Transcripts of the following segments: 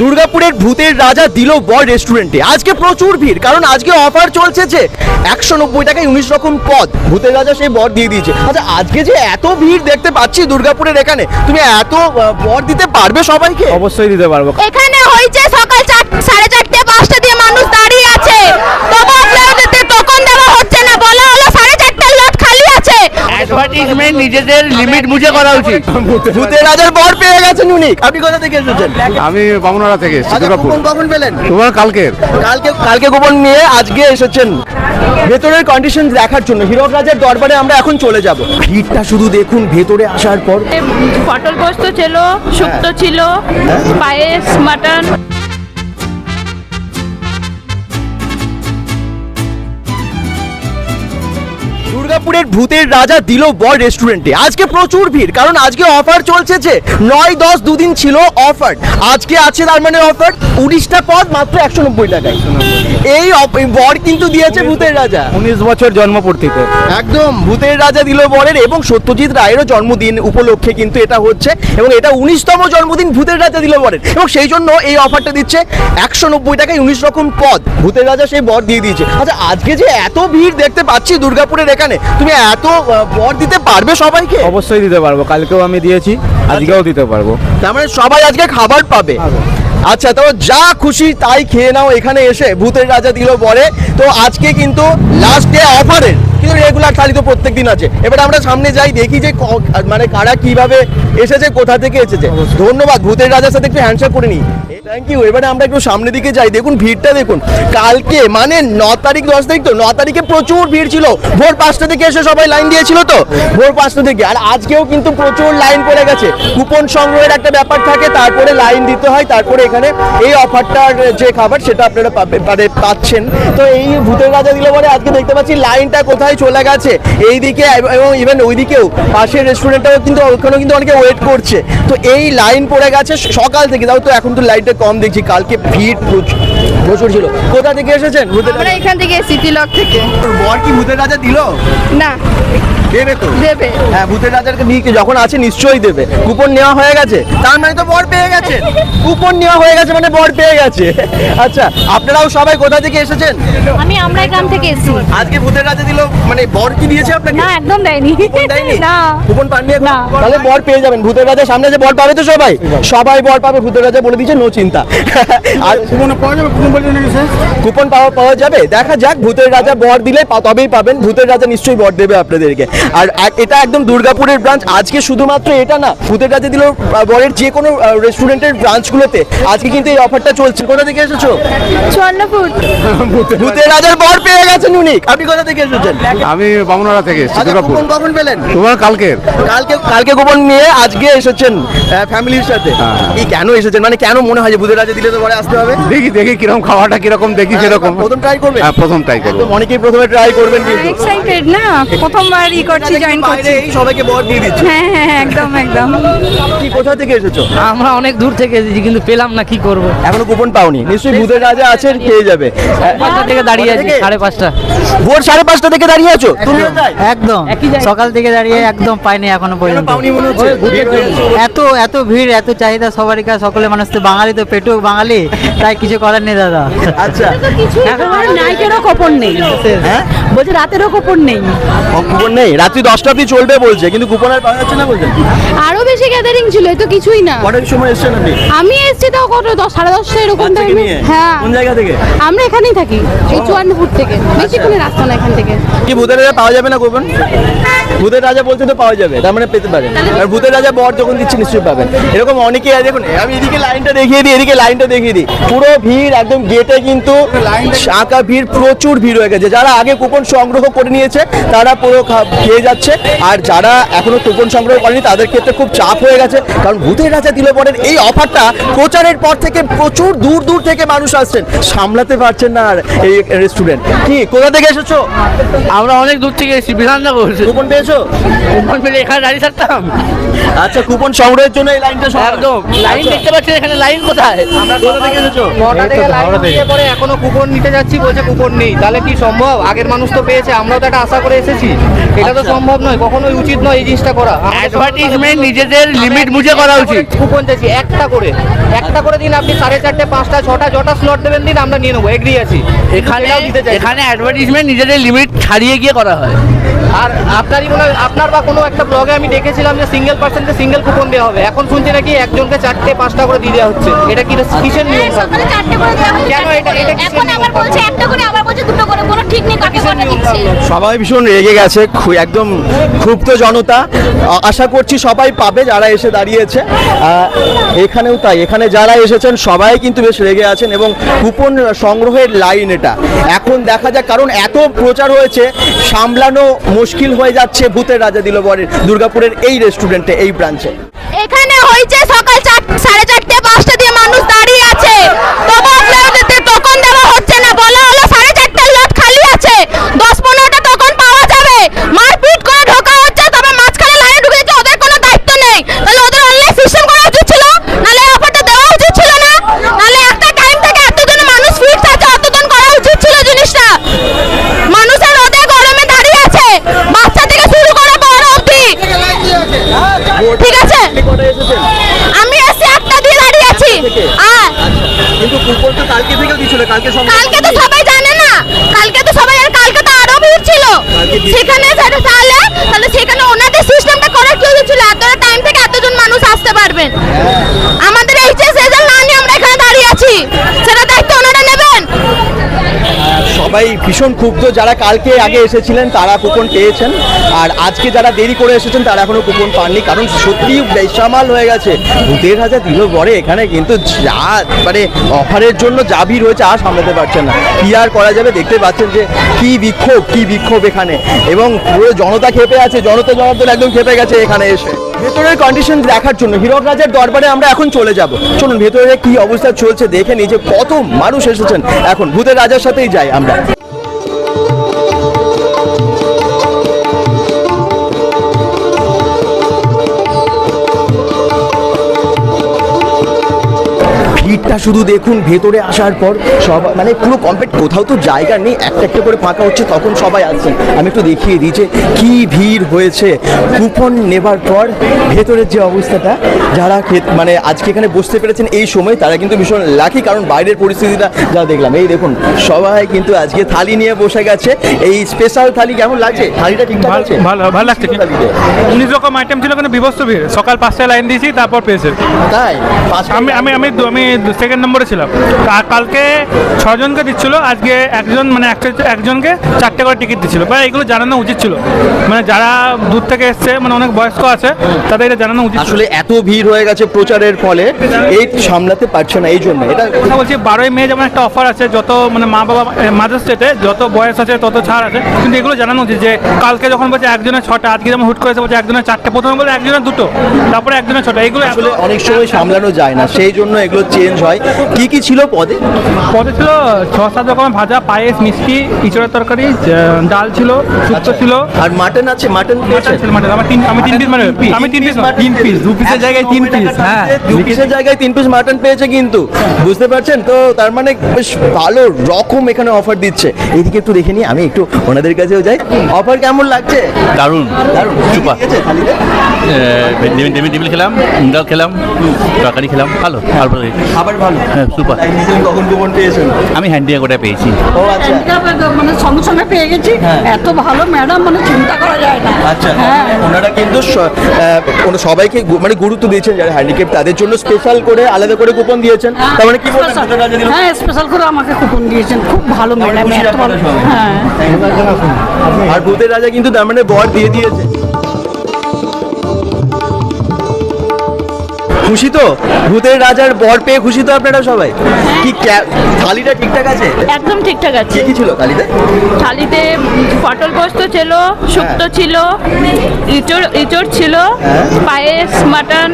দুর্গাপুরের ভূতের রাজা দিল বর রেস্টুরেন্টে। আজকে প্রচুর ভিড় কারণ আজকে অফার চলছে যে একশো নব্বই টাকায় উনিশ রকম পদ ভূতের রাজা সেই বর দিয়ে দিয়েছে। আচ্ছা আজকে যে এত ভিড় দেখতে পাচ্ছি দুর্গাপুরের এখানে তুমি এত বর দিতে পারবে সবাইকে? অবশ্যই দিতে পারব। এখানে হয়েছে সকাল চার সাড়ে চারটে পাঁচটা দিয়ে মানুষ দাঁড়িয়ে আছে আপনাদেরকে টোকন দেওয়া হচ্ছে না বলা হলো সাড়ে চারটার লট খালি আছে অ্যাডভার্টিজমেন্ট নিজেদের লিমিট বুঝে করা উচিত। ভূতের রাজার বর পেয়ে গেছেন ইউনিক আপনি কোথা থেকে এসেছেন? আমি বামুনারা থেকে আচ্ছা কখন পেলেন? তোমার কালকের। কালকে কালকে কুপন নিয়ে আজকে এসেছেন। ভেতরের কন্ডিশন দেখার জন্য। হীরক রাজার দরবারে আমরা এখন চলে যাব। ভিড়টা শুধু দেখুন ভেতরে আসার পর। পটল পোস্ত ছিল শুক্তো ছিল পায়েস মাটন। দুর্গাপুরের ভূতের রাজা দিল বর রেস্টুরেন্টে আজকে প্রচুর ভিড় কারণ আজকে অফার চলছে যে নয় দশ দুদিন ছিল অফার আজকে আছে তার মানে অফার উনিশটা পদ মাত্র একশো নব্বই টাকায়। এই বর কিন্তু দিয়েছে ভূতের রাজা। উনিশ বছর জন্মপূর্তিতে একদম ভূতের রাজা দিল বরের এবং সত্যজিৎ রায়েরও জন্মদিন উপলক্ষে কিন্তু এটা হচ্ছে এবং এটা উনিশতম জন্মদিন ভূতের রাজা দিল বরের। এবং সেই জন্য এই অফারটা দিচ্ছে একশো নব্বই টাকায় উনিশ রকম পদ। ভূতের রাজা সেই বর দিয়ে দিয়েছে। আচ্ছা আজকে যে এত ভিড় দেখতে পাচ্ছি দুর্গাপুরের এখানে তুমি এত বর দিতে পারবে সবাইকে? অবশ্যই দিতে পারব কালকেও আমি দিয়েছি আজকেও দিতে পারব। তার মানে সবাই আজকে খাবার পাবে। আচ্ছা তো যা খুশি তাই খেয়ে নাও এখানে এসে ভূতের রাজা দিল বলে তো আজকে কিন্তু লাস্ট ডে অফারের কিন্তু রেগুলার থালি তো প্রত্যেক দিন আছে। এবার আমরা সামনে যাই দেখি যে মানে কারা কীভাবে এসেছে কোথা থেকে এসেছে। ধন্যবাদ ভূতের রাজার সাথে একটু হ্যান্ডশেক করে নিই। থ্যাংক ইউ এবারে আমরা একটু সামনের দিকে যাই। দেখুন, ভিড়টা দেখুন। কালকে মানে ন তারিখ, দশ তারিখ তো, ন তারিখে প্রচুর ভিড় ছিল। ভোর পাঁচটা থেকে এসে সবাই লাইন দিয়েছিল তো? ভোর পাঁচটা থেকে। আর আজকেও কিন্তু প্রচুর লাইন পড়ে গেছে। কুপন সংগ্রহের একটা ব্যাপার থাকে, তারপরে লাইন দিতে হয়, তারপরে এখানে এই অফারটার যে খাবার, সেটা আপনারা পাবে- পাচ্ছেন। তো এই ভূতের রাজা দিলে পরে আজকে দেখতে পাচ্ছি লাইনটা কোথায় চলে গেছে। এইদিকে এবং ইভেন ওইদিকেও, পাশের রেস্টুরেন্টটাও কিন্তু, ওখানেও কিন্তু অনেকে ওয়েট করছে। তো এই লাইন পড়ে গেছে সকাল থেকে। তাও তো এখন তো লাইনটা কম দেখছি কালকে ভিড় প্রচুর ছিল। কোথা থেকে এসেছেন? আমরা এখান থেকে সিটি লক থেকে। বর কি ভূতের রাজা দিল? না। দেবে তো। দেবে। হ্যাঁ ভূতের নিয়ে যখন আছে নিশ্চয়ই দেবে। কুপন নেওয়া হয়ে গেছে। তার মানে তো বর পেয়ে গেছে। কুপন নেওয়া হয়ে গেছে মানে বর পেয়ে গেছে। আচ্ছা আপনারাও সবাই কোথা থেকে এসেছেন? আমি আমরা গ্রাম থেকে এসেছি। আজকে ভূতের রাজা দিল মানে বর কি দিয়েছে আপনাকে? না একদম দেয়নি। দেয়নি? না। কুপন পাননি এখন? তাহলে বর পেয়ে যাবেন। ভূতের রাজা সামনে যে বর পাবে তো সবাই। সবাই বর পাবে ভূতের রাজা বলে দিয়েছে নো চিন্তা। আর কুপন পাওয়া পাওয়া পাওয়া যাবে? দেখা যাক ভূতের রাজা বর দিলে তবেই পাবেন। ভূতের রাজা নিশ্চয়ই বর দেবে আপনাদেরকে। আর এটা একদম দুর্গাপুরের ব্রাঞ্চ আজকে শুধুমাত্র এটা না ভূতের রাজা দিল বরের যে কোনো রেস্টুরেন্টের ব্রাঞ্চগুলোতে আজকে কিন্তু এই অফারটা চলছে। কোথা থেকে এসেছ? চুয়ান্ন ভূতের রাজার বর পেয়ে গেছেন উনি। আপনি কোথা থেকে এসেছেন? আমি বামুনারা থেকে আচ্ছা দুর্গাপুর। কুপন কখন পেলেন? তোমার কালকের। কালকে কালকে কুপন নিয়ে আজকে এসেছেন ফ্যামিলির সাথে। এই কেন এসেছেন? মানে কেন মনে হয় যে ভূতের রাজা দিলে তো পরে আসতে হবে? দেখি দেখি কীরকম খাওয়াটা কীরকম দেখি সেরকম। হ্যাঁ, প্রথম ট্রাই করবেন হ্যাঁ প্রথম ট্রাই করব। একদম অনেকেই প্রথমে ট্রাই করবেন কিন্তু। এক্সাইটেড না প্রথমবার ই করছি জয়েন করছি। এই সবাইকে বর দিয়ে দিচ্ছে। হ্যাঁ হ্যাঁ হ্যাঁ, একদম একদম। কি কোথা থেকে এসেছ? আমরা অনেক দূর থেকে এসেছি কিন্তু পেলাম না কি করব? এখনও কুপন পাওনি। নিশ্চয়ই ভূতের রাজা আছেন পেয়ে যাবে। পাঁচটা থেকে দাঁড়িয়ে আছি? সাড়ে পাঁচটা। ভোর সাড়ে পাঁচটা থেকে দাঁড়িয়ে আছো? তাই একদম সকাল থেকে দাঁড়িয়ে একদম পাইনি এখনও পর্যন্ত। পাওনি মনে হচ্ছে? এত এত ভিড় এত চাহিদা সবারই কাছে সকলে মানুষ তো বাঙালি তো পেটু বাঙালি তাই কিছু করার নেই। দাদা। আচ্ছা। এখন নাইটেরও কপন নেই। হ্যাঁ? বলছে রাতেরও কপন নেই। রাত্রি দশটা অব্দি চলবে বলছে কিন্তু কুপন আর পাওয়া যাচ্ছে না বলছেন আরও বেশি গ্যাদারিং ছিল এ তো কিছুই না। কটার সময় এসছেন আপনি? আমি এসেছি তো কত দশ সাড়ে দশটা এরকম টাইমে হ্যাঁ। কোন জায়গা থেকে? আমরা এখানেই থাকি এই চুয়ান্ন থেকে। বেশি কোনো রাস্তা না এখান থেকে। কি ভূতের পাওয়া যাবে না কুপন ভূতের রাজা বলতে তো পাওয়া যাবে তার মানে পেতে পারেন আর ভূতের রাজা বর যখন দিচ্ছে নিশ্চয়ই পাবেন। এরকম অনেকেই আছে দেখুন আমি এদিকে লাইনটা দেখিয়ে দিই এদিকে লাইনটা দেখিয়ে দিই। পুরো ভিড় একদম গেটে কিন্তু শাঁকা ভিড় প্রচুর ভিড় হয়ে গেছে। যারা আগে কুপন সংগ্রহ করে নিয়েছে তারা পুরো খেয়ে যাচ্ছে। আর যারা এখনও কুপন সংগ্রহ করেনি তাদের ক্ষেত্রে খুব চাপ হয়ে গেছে। কারণ ভূতের রাজা দিল পরের এই অফারটা প্রচারের পর থেকে প্রচুর দূর দূর থেকে মানুষ আসছেন। সামলাতে পারছেন না আর এই রেস্টুরেন্ট কি কোথা থেকে এসেছ? আমরা অনেক দূর থেকে এসেছি বিধাননগর। কুপন পেয়েছ? কুপন পেলে এখানে দাঁড়িয়ে থাকতাম। আচ্ছা কুপন সংগ্রহের জন্য এই লাইনটা। একদম। লাইন আচ্ছা, দেখতে পাচ্ছেন এখানে লাইন কোথায়? আমরা কোথা থেকে এসেছ? নটা থেকে লাইন দিয়ে পরে এখনও কুপন নিতে যাচ্ছি বলছে কুপন নেই। তাহলে কি সম্ভব? আগের মানুষ তো পেয়েছে আমরাও তো একটা আশা করে এসেছি। এটা তো আচ্ছা। সম্ভব নয় কখনোই উচিত নয় এই জিনিসটা করা। অ্যাডভার্টিজমেন্ট নিজেদের লিমিট বুঝে করা উচিত। কুপন চাইছি একটা করে। একটা করে দিন আপনি সাড়ে চারটে পাঁচটা ছটা যটা স্লট দেবেন দিন আমরা নিয়ে নেব এগ্রি আছি। এখানে এখানে অ্যাডভার্টিজমেন্ট নিজেদের লিমিট ছাড়িয়ে গিয়ে করা হয়। আর আপনারই মনে হয় আপনার বা কোনো একটা ব্লগে আমি দেখেছিলাম যে সিঙ্গেল পার্সেন্টকে সিঙ্গেল কুপন দেওয়া হবে। এখন শুনছি নাকি একজনকে চারটে পাঁচটা করে দিয়ে দেওয়া হচ্ছে। এটা কি কিসের নিয়ম সকালে চারটে করে দেওয়া হচ্ছে। কেন এটা- এটা এখন আবার বলছে একটা করে আবার বলছে দুটো করে। কোনো ঠিক নেই কাকে কটা দিচ্ছে? সবাই ভীষণ রেগে গেছে একদম ক্ষুব্ধ জনতা। আশা করছি সবাই পাবে যারা এসে দাঁড়িয়েছে। এখানেও তাই। এখানে যারা এসেছেন সবাই কিন্তু বেশ রেগে আছেন এবং কুপন সংগ্রহের লাইন এটা। এখন দেখা যাক কারণ এত প্রচার হয়েছে সামলানো মুশকিল হয়ে যাচ্ছে, ভূতের রাজা দিল বরের দুর্গাপুরের এই রেস্টুরেন্টে এই ব্রাঞ্চে এখানে হয়েছে সকাল চার সাড়ে চারটে, পাঁচটা দিয়ে মানুষ দাঁড়িয়ে আছে তবু আপনাদেরকে টোকন দেওয়া হচ্ছে না বলা হলো সাড়ে চারটার লট খালি আছে দশ পনেরোটা টোকন পাওয়া যাবে মারপিট করে ঢোকা হচ্ছে তবে মাঝখানে লাইনে ঢুকে যাচ্ছে ওদের কোনো দায়িত্ব নেই তাহলে ওদের অনলাইন সিস্টেম করা উচিত ছিল নাহলে অফারটা দেওয়া উচিত ছিল না নাহলে একটা টাইম থেকে এতজন মানুষ ফিট আছে অতজন করা উচিত ছিল জিনিসটা মানুষের রোদে গরমে দাঁড়িয়ে আছে বাচ্চা থেকে শুরু করে বড় অবধি ঠিক আছে আমি এসে একটা দিয়ে দাঁড়িয়ে আছি আর কিন্তু কুপন তো কালকে থেকেও দিছিল কালকে কালকে তো সবাই জানে না। কালকে তো সবাই জানে কালকে তো আরও ভিড় ছিল। সেখানে যারা তাহলে তাহলে সেখানে ওনাদের সিস্টেমটা করার কি হয়েছিল? এত টাইম থেকে এতজন মানুষ আসতে পারবেন। আমাদের এইচএস রেজাল্ট না নিয়ে আমরা এখানে দাঁড়িয়ে আছি সেটা দায়িত্ব ওনারা নেবেন সবাই ভীষণ ক্ষুব্ধ। যারা কালকে আগে এসেছিলেন, তারা কুপন পেয়েছেন। আর আজকে যারা দেরি করে এসেছেন, তারা এখনও কুপন পাননি। কারণ সত্যি বেসামাল হয়ে গেছে। দেড় হাজার দিল পরে এখানে, কিন্তু যা মানে অফারের জন্য ভিড় হয়েছে, আর সামলাতে পারছেন না। কি আর করা যাবে? দেখতে পাচ্ছেন যে কি বিক্ষোভ কি বিক্ষোভ এখানে। এবং পুরো জনতা খেপে আছে, জনতা জনার্দন একদম খেপে গেছে এখানে এসে। ভেতরের কন্ডিশন দেখার জন্য হীরক রাজার দরবারে আমরা এখন চলে যাব। চলুন, ভেতরে কি অবস্থা চলছে দেখে নিই যে কত মানুষ এসেছেন। এখন ভূতের রাজার সাথেই যাই আমরা। ভিড়টা শুধু দেখুন ভেতরে আসার পর সব মানে পুরো কমপ্লিট কোথাও তো জায়গা নেই একটা একটা করে ফাঁকা হচ্ছে তখন সবাই আসছেন আমি একটু দেখিয়ে দিই যে কী ভিড় হয়েছে। কুপন নেবার পর ভেতরের যে অবস্থাটা যারা মানে আজকে এখানে বসতে পেরেছেন এই সময় তারা কিন্তু ভীষণ লাকি কারণ বাইরের পরিস্থিতিটা যা দেখলাম। এই দেখুন সবাই কিন্তু আজকে থালি নিয়ে বসে গেছে। এই স্পেশাল থালি কেমন লাগছে? থালিটা ঠিকঠাক আছে? ভালো ভালো লাগছে? উনিশ রকম আইটেম ছিল কিন্তু বিভস্ত ভিড়। সকাল পাঁচটায় লাইন দিয়েছি তারপর পেয়েছে। তাই? আমি আমি আমি আমি সেকেন্ড নম্বরে ছিলাম। কা- কালকে ছজনকে দিচ্ছিল আজকে একজন মানে একজনকে চারটে করে টিকিট দিচ্ছিল। বা এগুলো জানানো উচিত ছিল। মানে যারা দূর থেকে এসছে মানে অনেক বয়স্ক আছে তাদের এটা জানানো উচিত। আসলে এত ভিড় হয়ে গেছে প্রচারের ফলে এই সামলাতে পারছে না এই জন্য। এটা কথা বলছি বারোই মে যেমন একটা অফার আছে যত মানে মা বাবা মাদার্স ডেতে যত বয়স আছে তত ছাড় আছে। কিন্তু এগুলো জানানো উচিত যে কালকে যখন বলছে একজনের ছটা আজকে যেমন হুট করেছে বলছে একজনের চারটে প্রথমে বলে একজনের দুটো তারপরে একজনের ছটা এগুলো আসলে অনেক সময় সামলানো যায় না সেই জন্য এগুলো চেঞ্জ হয়। কি কি ছিল পদে? পদে ছিল ছ সাত রকমের ভাজা পায়েস মিষ্টি ইঁচড়ের তরকারি ডাল ছিল শুক্তো ছিল। আর মাটন আছে? মাটন মাটন আমার তিন আমি তিন পিস মানে আমি তিন পিস তিন পিস দু পিসের জায়গায় তিন পিস হ্যাঁ। দু পিসের জায়গায় তিন পিস মাটন পেয়েছে কিন্তু। বুঝতে পারছেন? তো তার মানে বেশ ভালো রকম এখানে অফার দিচ্ছে। এইদিকে একটু দেখে নিই আমি একটু ওনাদের কাছেও যাই। অফার কেমন লাগছে? দারুণ। দারুণ। সুপার। খেলাম ডাল খেলাম তরকারি খেলাম ভালো তারপরে খাবার ভালো? হ্যাঁ। তাই কখন কুপন পেয়েছেন? আমি হ্যান্ডিয়া করে পেয়েছি। ও আচ্ছা। মানে সঙ্গে সঙ্গে পেয়ে গেছি। হ্যাঁ। এত ভালো ম্যাডাম মানে চিন্তা করা যায় না। আচ্ছা। হ্যাঁ। ওনারা কিন্তু কোনো সবাইকে মানে গুরুত্ব দিয়েছেন যারা হ্যান্ডিক্যাপ তাদের জন্য স্পেশাল করে আলাদা করে কুপন দিয়েছেন। তার মানে কি বলবেন রাজা হ্যাঁ স্পেশাল করে আমাকে কুপন দিয়েছেন। খুব ভালো ম্যাডাম? হ্যাঁ। আর ভূতের রাজা কিন্তু তার মানে বর দিয়ে দিয়েছে। খুশি তো? ভূতের রাজার বর পেয়ে খুশি তো আপনারা সবাই? কি ক্যা- থালিটা ঠিকঠাক আছে? একদম ঠিকঠাক আছে। কি ছিল থালিতে? থালিতে পটল পোস্ত ছিল শুক্তো ছিল ইঁচড় ইঁচড় ছিল হ্যাঁ। পায়েস মাটন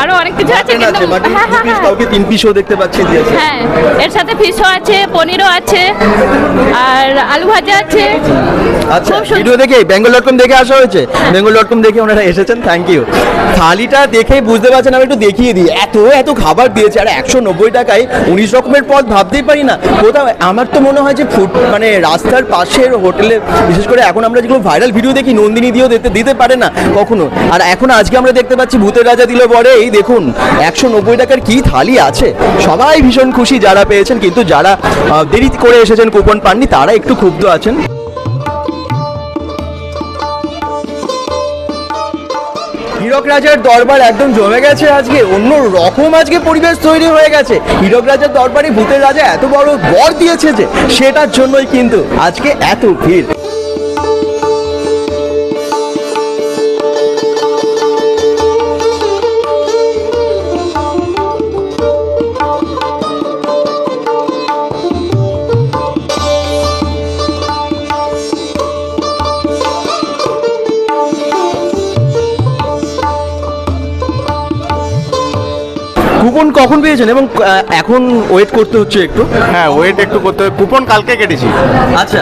আরও অনেক কিছু আছে কিন্তু হ্যাঁ হ্যাঁ হ্যাঁ। কাউকে তিন পিসও দেখতে পাচ্ছি দিয়েছে হ্যাঁ এর সাথে ফিশও আছে পনিরও আছে আর আলু ভাজা আছে। আচ্ছা ভিডিও দেখে বেঙ্গল ডট কম দেখে আসা হয়েছে। বেঙ্গল ডট কম দেখে ওনারা এসেছেন থ্যাংক ইউ থালিটা দেখেই বুঝতে পাচ্ছেন আমি একটু দেখিয়ে দিই। এত এত খাবার দিয়েছে। আর একশো নব্বই টাকায় উনিশ রকমের পদ ভাবতেই পারি না। কোথাও, আমার তো মনে হয় যে ফুড মানে রাস্তার পাশের হোটেলে, বিশেষ করে এখন আমরা যেগুলো ভাইরাল ভিডিও দেখি, নন্দিনী দিয়েও দিতে দিতে পারে না, কখনো। আর এখন আজকে আমরা দেখতে পাচ্ছি ভূতের রাজা দিল পরে এই দেখুন, একশো নব্বই টাকার কি থালি আছে? সবাই ভীষণ খুশি যারা পেয়েছেন, কিন্তু যারা দেরি করে এসেছেন কুপন পাননি, তারা একটু ক্ষুব্ধ আছেন। হীরক রাজার দরবার একদম জমে গেছে আজকে, অন্য রকম আজকে পরিবেশ তৈরি হয়ে গেছে। হীরক রাজার দরবারে ভূতের রাজা এত বড় বর দিয়েছে যে, সেটার জন্যই কিন্তু আজকে এত ভিড়। কুপন কখন পেয়েছেন এবং এখন ওয়েট করতে হচ্ছে একটু? হ্যাঁ ওয়েট একটু করতে হবে। কুপন কালকে কেটেছি। আচ্ছা।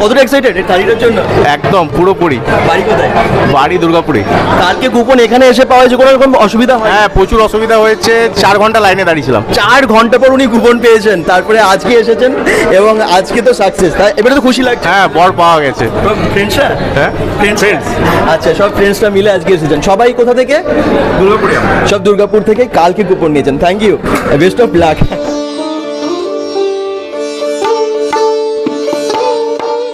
কতটা এক্সাইটেড এই তারিখের জন্য? একদম পুরোপুরি। বাড়ি কোথায়? বাড়ি দুর্গাপুরে। কালকে কুপন এখানে এসে পাওয়া যে কোনো রকম অসুবিধা হয়? হ্যাঁ প্রচুর অসুবিধা হয়েছে। চার ঘণ্টা লাইনে দাঁড়িয়েছিলাম। চার ঘণ্টা পর উনি কুপন পেয়েছেন। তারপরে আজকে এসেছেন এবং আজকে তো সাকসেস তাই এবারে তো খুশি লাগছে। হ্যাঁ বর পাওয়া গেছে। ফ্রেন্ডসরা হ্যাঁ? ফ্রেন্ডস আচ্ছা সব ফ্রেন্ডসরা মিলে আজকে এসেছেন। সবাই কোথা থেকে? দুর্গাপুরে সব দুর্গাপুর থেকে কালকে কুপন নিয়েছেন। Thank you best of luck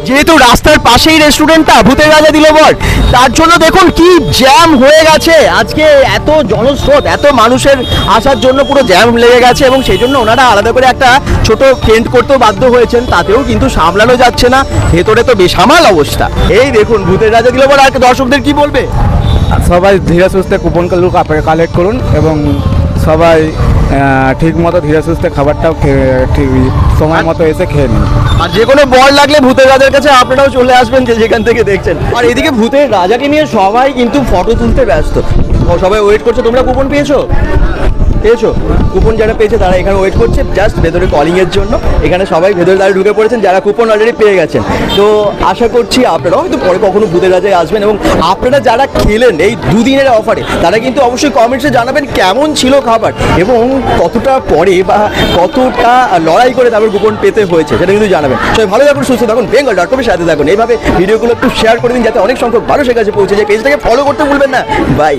যেহেতু রাস্তার পাশেই রেস্টুরেন্টটা ভূতের রাজা দিল বল তার জন্য দেখুন কি জ্যাম হয়ে গেছে। আজকে এত জনস্রোত, এত মানুষের আসার জন্য পুরো জ্যাম লেগে গেছে এবং সেই জন্য ওনারা আলাদা করে একটা ছোট টেন্ট করতেও বাধ্য হয়েছেন, তাতেও কিন্তু সামলানো যাচ্ছে না। ভেতরে তো বেসামাল অবস্থা। এই দেখুন, ভূতের রাজা দিল বল আর দর্শকদের কি বলবে? সবাই ধীরে সুস্থে কুপন কালগুলো কালেক্ট করুন এবং সবাই ঠিক মতো ধীরে সুস্থে খাবারটাও ঠিক সময় মতো এসে খেয়ে নিন। আর যে কোনো বল লাগলে ভূতের রাজার কাছে আপনারাও চলে আসবেন যে যেখান থেকে দেখছেন। আর এদিকে ভূতের রাজাকে নিয়ে সবাই কিন্তু ফটো তুলতে ব্যস্ত। সবাই ওয়েট করছে তোমরা কুপন পেয়েছ? পেয়েছ? কুপন যারা পেয়েছে তারা এখানে ওয়েট করছে জাস্ট ভেতরে কলিংয়ের জন্য। এখানে সবাই ভেতরে দাঁড়িয়ে ঢুকে পড়েছেন, যারা কুপন অলরেডি পেয়ে গেছেন। তো আশা করছি আপনারাও হয়তো পরে কখনো ভূতের রাজায় আসবেন এবং আপনারা যারা খেলেন এই দুদিনের অফারে তারা কিন্তু অবশ্যই কমেন্টসে জানাবেন কেমন ছিল খাবার এবং কতটা পরে বা কতটা লড়াই করে তারপর কুপন পেতে হয়েছে সেটা কিন্তু জানাবেন। সবাই ভালো থাকুন, সুস্থ থাকুন বেঙ্গল ডট কমের সাথে থাকুন। এইভাবে ভিডিওগুলো একটু শেয়ার করে দিন, যাতে অনেক সংখ্যক মানুষের কাছে পৌঁছে যায়। পেজটাকে ফলো করতে ভুলবেন না। বাই